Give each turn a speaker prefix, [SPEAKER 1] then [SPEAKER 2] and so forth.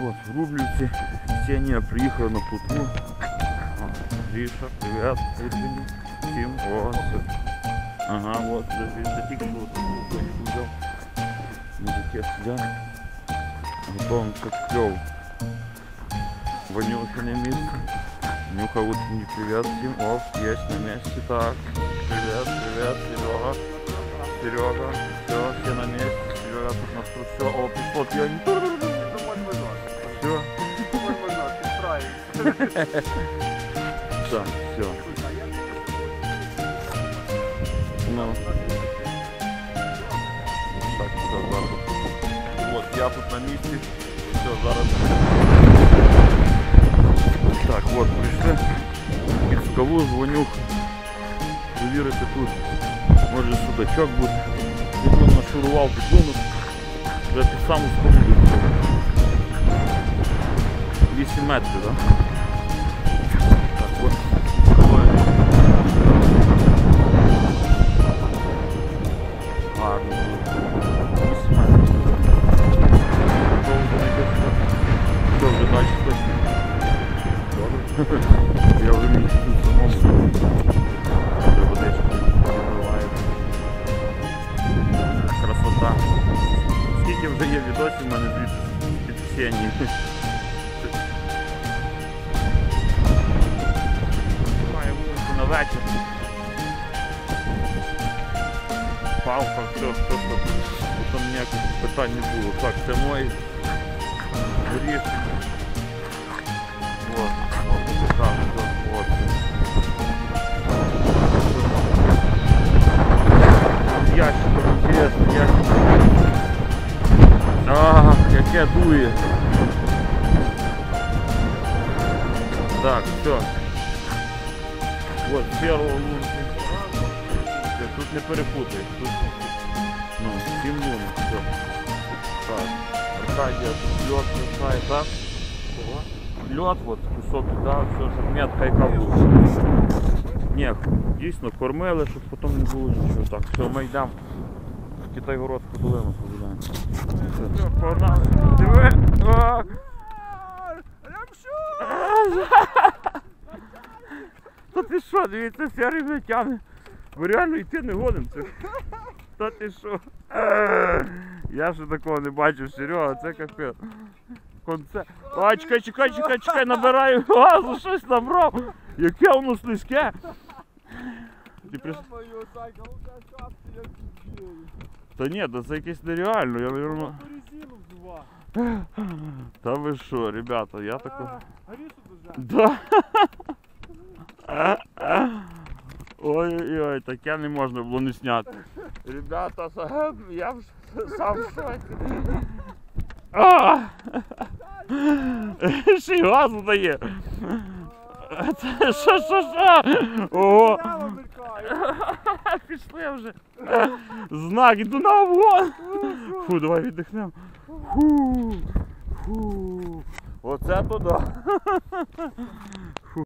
[SPEAKER 1] Вот, в Рублівці Ксенія приїхала на плотву. Гріша, привіт, Ірвіні, всім, о, все. Ага, вот, це тільки що от потихоньку взяв. Мужики сидять. Готовим как кльово. Ванюха на месте. Нюха, вот не привет всем. Оп, есть на месте. Так, привет, привет, Серега. Серега, все, все на месте. Серега тут нас тут все. О, пишло пьяный. да, все. Ну. Так, все, зараз. Вот, я тут на місці. Все, зараз. Так, от, прийшли. Під скалу дзвоню. Провірити тут. Може судачок буде. Він нашурував підлунок. Вже під саму скалу дійшов. 8 метрів, так? Так, Я вже місяць тут самому. Вже водичку наливаю. Красота. Скільки вже є відосів в мене звідси під Ксенії. Маю вулицю на вечір. Палка, все, все, все. Тут там ніяких питань не було. Так, це мой горіх. Вот, вот, Ах, яке дує. Так, все. Вот, первого лунки. Все, Тут не перепутай. Тут, ну, сім лунок, все. Так, Аркадія тут лед пускає, так? Лед, вот, кусок, да, все, щоб метка яка була. Ні, дійсно кормили, щоб потім не було нічого. Так, все, ми йдемо в Китайгородську долину погуляємо. Та ти що, дивіться, вся рибна тягне. Ви реально йти не. Це... Та ти що? Я ще такого не бачив, Серега, це капець. А, чекай, чекай, чекай, чекай, набираю газу, щось набрав. Яке воно слизьке. Ти прис...
[SPEAKER 2] Ё-моё, Санька, ну как шапки, я дебил.
[SPEAKER 1] Та ні, та це якесь нереально, я вірно.
[SPEAKER 2] Резину взува.
[SPEAKER 1] Та ви що, ребята, я тако.
[SPEAKER 2] А, Аришу держать.
[SPEAKER 1] Да. Ой-ой-ой, таке не можна було не зняти. Ребята, са- я в- сам в шоці. А! Ще й газу дає. Це Що, що, що? Ого,
[SPEAKER 2] Прямо мелькає.
[SPEAKER 1] Пішли вже. Знак, іду на обгон. Фу, давай віддихнемо. Фу, фу. Оце туди.